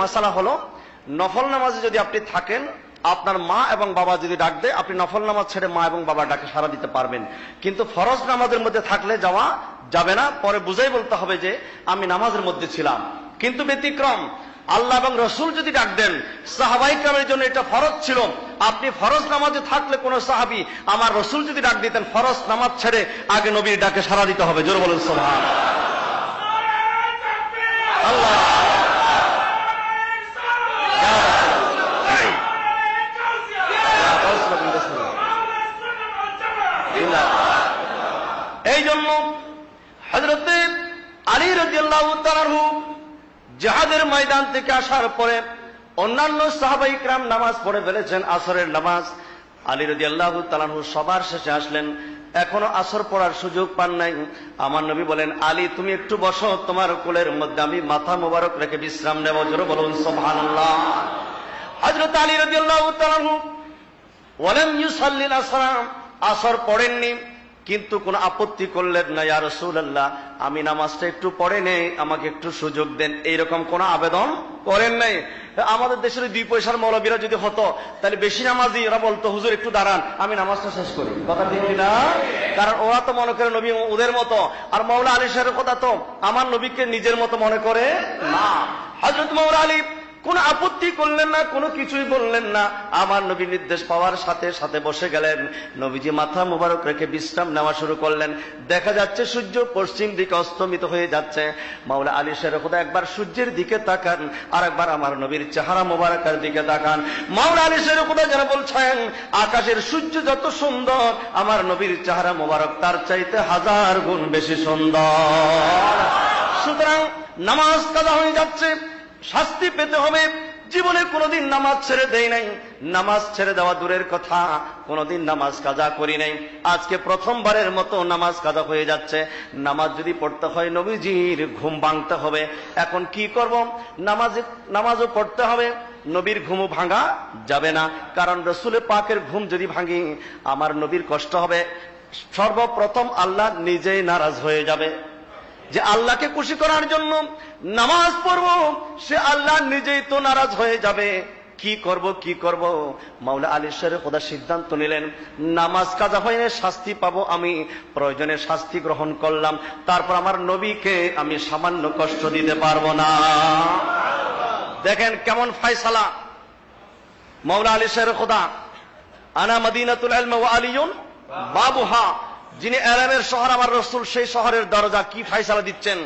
মশালা হলো, নফল নামাজে যদি আপনি থাকেন, আপনার মা এবং বাবা যদি ডাক দেয়, আপনি নফল নামাজ ছেড়ে মা এবং বাবা ডাকে সারা দিতে পারবেন। কিন্তু ফরজ নামাজের মধ্যে থাকলে যাওয়া যাবে না। পরে বুঝাই বলতে হবে যে, আমি নামাজের মধ্যে ছিলাম। কিন্তু ব্যতিক্রম, আল্লাহ এবং রসুল যদি ডাক দেন, সাহাবাই কামের জন্য এটা ফরজ ছিল। আপনি ফরজ নামাজে থাকলে কোন সাহাবি আমার রসুল যদি ডাক দিতেন, ফরজ নামাজ ছেড়ে আগে নবীর ডাকে সারা দিতে হবে। জোর বলুন সোহান আল্লাহ। এই জন্য হজরতে আলী রাজিয়াল্লাহ তালাহু ময়দান থেকে আসার পরে অন্যান্য সাহাবাই নামাজ পড়ে ফেলেছেন, আসরের নামাজ। আলী রদি আল্লাহ সবার শেষে আসলেন। এখনও আসর পড়ার সুযোগ পান নাই। আমার নবী বলেন, আলী, তুমি একটু বসো, তোমার কোলের মধ্যে আমি মাথা মোবারক রেখে বিশ্রাম নেব। জোর বলুন সোভানুল্লাহ হজরত আলী রদি আল্লাহ ওয়ালেম ইউসাল্লিল আসলাম আসর পড়েননি, কিন্তু কোন আপত্তি করলেন না, ইয়া রাসূলুল্লাহ, আমি নামাজটা একটু পড়ে নেই, আমাকে একটু সুযোগ দেন। এইরকম কোন আবেদন করেন নাই। আমাদের দেশের দুই পয়সার মৌলবীরা যদি হতো, তাহলে বেশি নামাজি ওরা বলতো, হুজুর, একটু দাঁড়ান, আমি নামাজটা শেষ করি। কথা ঠিক না কারণ ওরা তো মনে করে নবী ওদের মতো, আর মৌলা আলী সাহেবের কথা তো আমার নবীকে নিজের মতো মনে করে না। হজরত মৌলা আলী কোন আপত্তি করলেন না, কোনো কিছুই বললেন না। আমার নবী নির্দেশ পাওয়ার সাথে সাথে বসে গেলেন। নবীজি মাথা মোবারক রেখে বিশ্রাম নেওয়া শুরু করলেন। দেখা যাচ্ছে সূর্য পশ্চিম দিকে অস্তমিত হয়ে যাচ্ছে। মাওলা আলী শেরখুদা একবার সূর্যের দিকে তাকান আর একবার আমার নবীর চেহারা মোবারকের দিকে তাকান। মাওলা আলী শেরখুদা যেন বলছেন, আকাশের সূর্য যত সুন্দর, আমার নবীর চেহারা মোবারক তার চাইতে হাজার গুণ বেশি সুন্দর। সুতরাং নামাজ কাজা হয়ে যাচ্ছে। শাস্তি পেতে হবে। জীবনে কোনোদিন নামাজ ছেড়ে দেয় নাই। নামাজ ছেড়ে দেওয়া দূরের কথা। কোনোদিন নামাজ কাজা করি নাই। আজকে প্রথমবারের মতো নামাজ কাজা হয়ে যাচ্ছে। নামাজ যদি পড়তে হয় নবীজির ঘুম ভাঙতে হবে। এখন কি করব? নামাজ, নামাজও পড়তে হবে। নবীর ঘুমও ভাঙা যাবে না। কারণ রসুলে পাকের ঘুম যদি ভাঙি, আমার নবীর কষ্ট হবে। সর্বপ্রথম আল্লাহ নিজেই নারাজ হয়ে যাবে। যে আল্লাহকে খুশি করার জন্য নামাজ পড়ব, সে আল্লাহ নিজেই তো নারাজ হয়ে যাবে। কি করব কি করব? মাওলা আলী খোদা সিদ্ধান্ত নিলেন, নামাজ কাজা হয়ে শাস্তি পাবো আমি, প্রয়োজনে শাস্তি গ্রহণ করলাম, তারপর আমার নবীকে আমি সামান্য কষ্ট দিতে পারব না। দেখেন কেমন ফায়সালা। মাওলা আলী শের খোদা, আনা মদিনাতুল ইলম ওয়া আলিয়ুন বাবুহা। যিনি এলামের শহর, আমার রসুল সেই শহরের দরজা কি ফাইসালা দিচ্ছেন?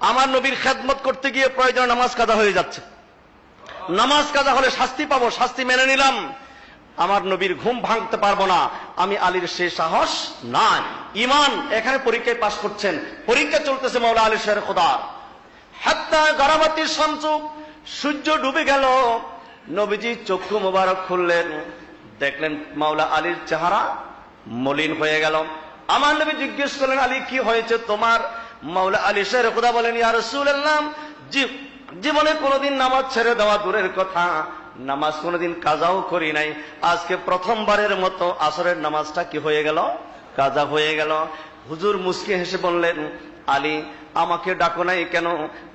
আমার নবীর খেদমত করতে গিয়ে প্রয়োজন নামাজ কাজা হয়ে যাচ্ছে। নামাজ কাজা হলে শাস্তি পাবো, শাস্তি মেনে নিলাম। আমার নবীর ঘুম ভাঙতে পারব না। আমি আলীর সেই সাহস নাই। ইমান এখানে পরীক্ষায় পাশ করছেন। পরীক্ষা চলতেছে মাওলা আলী শের খোদার হাত্তা গরাবাতির সঞ্চুক সূর্য ডুবে গেল। নবীজি চক্ষু মোবারক খুললেন। দেখলেন মাওলা আলীর চেহারা মলিন হয়ে গেল। আমার নবী জিজ্ঞেস করলেন, আলী, কি হয়েছে তোমার? মাওলা আলী শের খোদা বলেন, ইয়া রাসূলুল্লাহ জীবনে কোনোদিন নামাজ ছেড়ে দেওয়া দূরের কথা। নামাজ কোনোদিন কাজাও করি নাই। আজকে প্রথমবারের মতো আসরের নামাজটা কি হয়ে গেল? কাজা হয়ে গেল। হুজুর মুসকি হেসে বললেন, আলী, আমাকে ডাকো নাই কেন?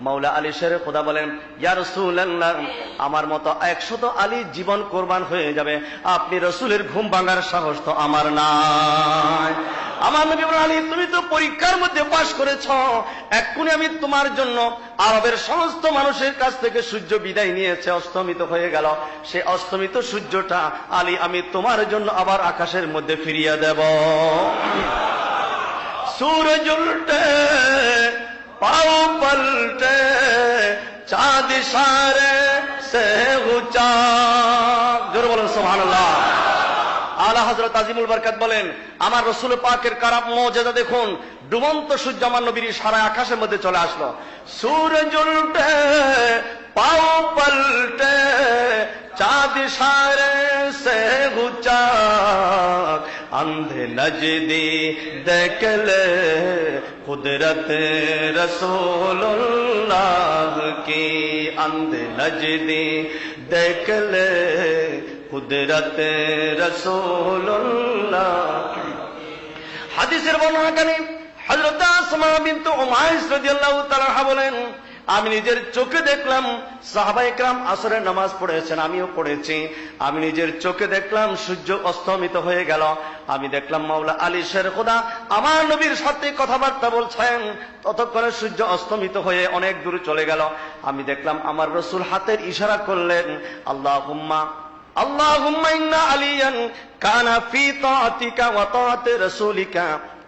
মাওলা আলী শের খোদা বলেন, ইয়া রসুল্লাহ আমার মতো একশত আলী জীবন কোরবান হয়ে যাবে। আপনি রসুলের ঘুম ভাঙার সাহস তো আমার নাই। আমার নবী আলী, তুমি তো পরীক্ষার মধ্যে পাশ করেছ। এক্ষুনি আমি তোমার জন্য আরবের সমস্ত মানুষের কাছ থেকে সূর্য বিদায় নিয়েছে, অস্তমিত হয়ে গেল। সে অস্তমিত সূর্যটা, আলী, আমি তোমার জন্য আবার আকাশের মধ্যে ফিরিয়ে দেব। সূর্য পাও পল্টে, চাঁদ সারে সে উচা জোর বলুন সোহানাল্লাহ হযরত আজিমুল বরকত বলেন আমার রসুল পাকের কারাম মর্যাদা দেখুন ডুবন্ত সূর্য আমার নবীর সারা আকাশের মধ্যে চলে আসলো সূরজ উল্টে পাও পলটে চাঁদ ইশারে সে ऊंचा अंधे नजदी देखले कुदरत रसूलुल्लाह की अंधे नजदी देखले কুদরত রসুল্লাহ হাদিসের বর্ণনাকারী হযরত আসমা বিনতু তাআলা বলেন, আমি নিজের চোখে দেখলাম সাহাবা একরাম আসরের নামাজ পড়েছেন, আমিও পড়েছি। আমি নিজের চোখে দেখলাম সূর্য অস্তমিত হয়ে গেল। আমি দেখলাম মাওলা আলী শের খোদা আমার নবীর সাথে কথাবার্তা বলছেন। ততক্ষণে সূর্য অস্তমিত হয়ে অনেক দূর চলে গেল। আমি দেখলাম আমার রসুল হাতের ইশারা করলেন আল্লাহ হুম্মা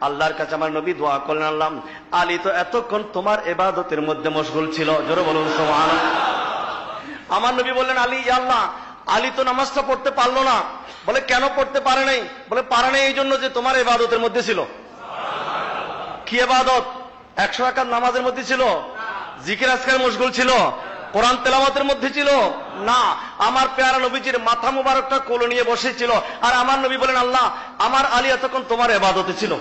আল্লাহর কাছে আমার নবী দোয়া করলেন, আল্লাহ, আলী তো এতক্ষণ তোমার ইবাদতের মধ্যে মশগুল ছিল। জোরে বলুন, সুবহানাল্লাহ। আমার নবী বললেন, আলী আল্লাহ, আলী তো নামাজটা পড়তে পারল না। বলে, কেন পড়তে পারে নাই? বলে, পারে নাই এই জন্য যে তোমার ইবাদতের মধ্যে ছিল। কি ইবাদত একশো একাত নামাজের মধ্যে ছিল। জিকির আজকের মশগুল ছিল। কোরআন তেলাওয়াতের মধ্যে ছিল? না। আমার পেয়ারা নবীজির মাথা মুবারকটা কোলো নিয়ে বসেছিল। আর আমার নবী বলেন, আল্লাহ, আমার আলী এতক্ষণ তোমার এবাদতে ছিল।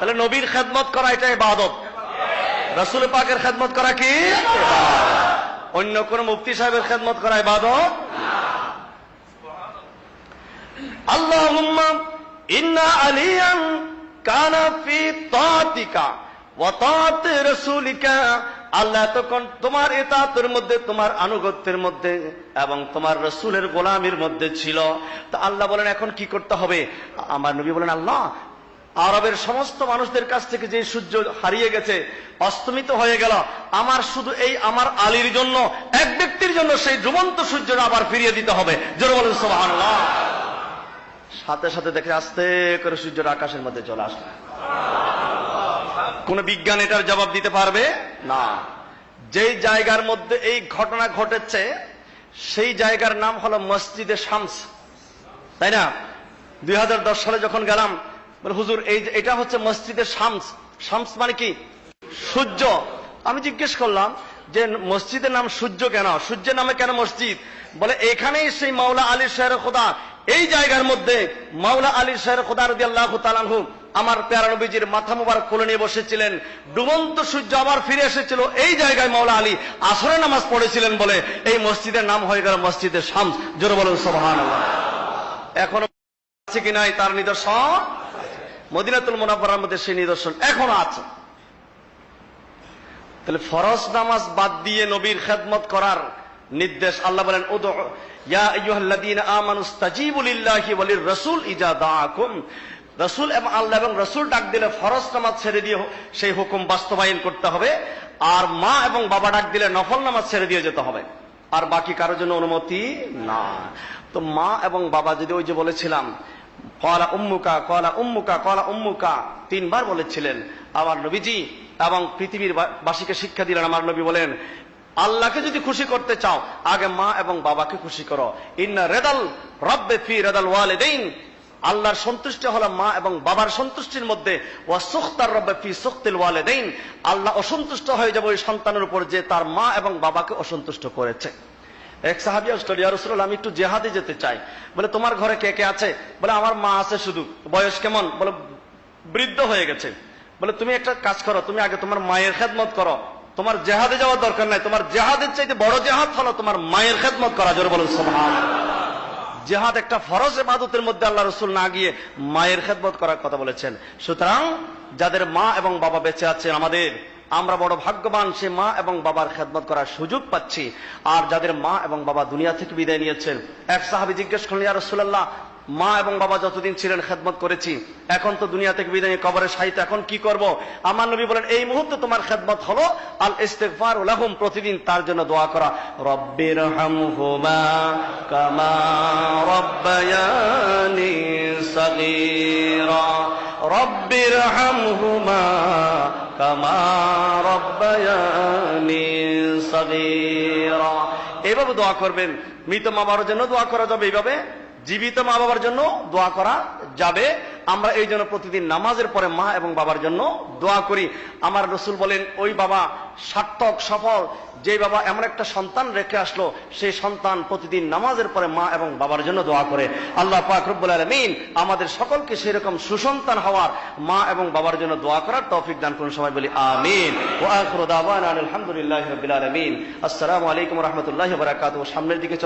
তাহলে নবীর খেদমত করা এটা এবাদত। রসুল পাকের খেদমত করা কি? অন্য কোন মুফতি সাহেবের খেদমত করা এবাদত? আল্লাহ ইন্না আলিয়ান কানা ফি তাতিকা ওয়া তাতি আল্লাহ তখন তোমার এতাতের মধ্যে, তোমার আনুগত্যের মধ্যে এবং তোমার রসুলের গোলামির মধ্যে ছিল। তা আল্লাহ বলেন, এখন কি করতে হবে? আমার নবী বলেন, আল্লাহ, আরবের সমস্ত মানুষদের কাছ থেকে যে সূর্য হারিয়ে গেছে, অস্তমিত হয়ে গেল, আমার শুধু এই আমার আলীর জন্য, এক ব্যক্তির জন্য সেই ডুবন্ত সূর্যটা আবার ফিরিয়ে দিতে হবে। সাথে সাথে দেখে আস্তে করে সূর্যটা আকাশের মধ্যে চলে আসলো। কোন বিজ্ঞান এটার জবাব দিতে পারবে? না। যেই জায়গার মধ্যে এই ঘটনা ঘটেছে, সেই জায়গার নাম হলো মসজিদে শামস। তাই না? দুই হাজার দশ সালে যখন গেলাম হুজুর, এই এটা হচ্ছে মসজিদে শামস। শামস মানে কি? সূর্য। আমি জিজ্ঞেস করলাম যে, মসজিদের নাম সূর্য কেন? সূর্যের নামে কেন মসজিদ? বলে, এখানেই সেই মাওলা আলী শের খোদা এই জায়গার মধ্যে মাওলা আলী শের খোদা রদি আমার প্যারা নবীজির মাথা মুবারক কোলে নিয়ে বসেছিলেন। ডুবন্ত সূর্য আবার ফিরে এসেছিল। এই জায়গায় মাওলা আলী আসরে নামাজ পড়েছিলেন বলে এই মসজিদের নাম হয়ে গেল মসজিদে শামস। জোরে বলুন সোহান এখনও আছে কি নাই তার নিদর্শন? মদিনাতুল মোনাব্বরার মধ্যে সেই নিদর্শন এখনও আছে। তাহলে ফরজ নামাজ বাদ দিয়ে নবীর খেদমত করার নির্দেশ, আল্লাহ বলেন দাআকুম। রাসূল এবং আল্লাহ এবং রাসূল ডাক দিলে ফরজ নামাজ ছেড়ে দিয়ে সেই হুকুম বাস্তবায়ন করতে হবে। আর মা এবং বাবা ডাক দিলে নফল নামাজ ছেড়ে দিয়ে যেতে হবে। আর বাকি কারোর জন্য অনুমতি না। তো মা এবং বাবা যদি ওই যে বলেছিলাম, কলা উম্মুকা কলা উম্মুকা কলা উম্মুকা, তিনবার বলেছিলেন। আমার নবীজি এবং পৃথিবীর বাসীকে শিক্ষা দিলেন। আমার নবী বলেন আল্লাহকে যদি খুশি করতে চাও, আগে মা এবং বাবাকে খুশি করো। ইন্না রেদাল রব্বে ফি রেদাল ওয়ালেদাইন। আল্লাহর সন্তুষ্টি হলো মা এবং বাবার সন্তুষ্টির মধ্যে। ফি আল্লাহ অসন্তুষ্ট হয়ে যাবে ওই সন্তানের উপর যে তার মা এবং বাবাকে অসন্তুষ্ট করেছে। এক সাহাবি আসলো ইয়া আমি একটু জেহাদে যেতে চাই। বলে, তোমার ঘরে কে কে আছে? বলে, আমার মা আছে শুধু। বয়স কেমন? বলে, বৃদ্ধ হয়ে গেছে। বলে, তুমি একটা কাজ করো, তুমি আগে তোমার মায়ের খেদমত করো। তোমার জেহাদে যাওয়ার দরকার নাই। তোমার জেহাদের চাইতে বড় জেহাদ হলো তোমার মায়ের খেদমত করা, জোরে বলুন সুবহান জেহাদ একটা ফরজ এবাদতের মধ্যে আল্লাহ রসুল না গিয়ে মায়ের খেদমত করার কথা বলেছেন। সুতরাং যাদের মা এবং বাবা বেঁচে আছে আমাদের, আমরা বড় ভাগ্যবান সে মা এবং বাবার খেদমত করার সুযোগ পাচ্ছি। আর যাদের মা এবং বাবা দুনিয়া থেকে বিদায় নিয়েছেন, এক সাহাবি জিজ্ঞেস করলেন, ইয়া রাসূলুল্লাহ মা এবং বাবা যতদিন ছিলেন খেদমত করেছি, এখন তো দুনিয়া থেকে বিদায় নিয়ে কবরে সাহিত্য এখন কি করব? আমার নবী বলেন, এই মুহূর্তে তোমার খেদমত হলো আল ইস্তেগফার লাহুম, প্রতিদিন তার জন্য দোয়া করা। রব্বির হামহুমা কামা রব্বায়ানি রব্বির হামহুমা কামা রব্বায়ানি সগীরা। এইভাবে দোয়া করবেন, মৃত মা বাবার জন্য দোয়া করা যাবে এইভাবে? জীবিত মা বাবার জন্য দোয়া করা যাবে। আমরা এই জন্য প্রতিদিন নামাজের পরে মা এবং বাবার জন্য দোয়া করি। আমার রসুল বলেন, ওই বাবা সার্থক, সফল। যে বাবা এমন একটা সন্তান রেখে আসলো, সেই সন্তান প্রতিদিন নামাজের পরে মা এবং বাবার জন্য দোয়া করে। আল্লাহ পাক আলমিন আমাদের সকলকে সেরকম সুসন্তান হওয়ার মা এবং বাবার জন্য দোয়া করার তৌফিক দান করুন সবাই বলি, আমিন। আলহামদুলিল্লাহি আলামিন। আসসালামু আলাইকুম রাহমাতুল্লাহি সামনের দিকে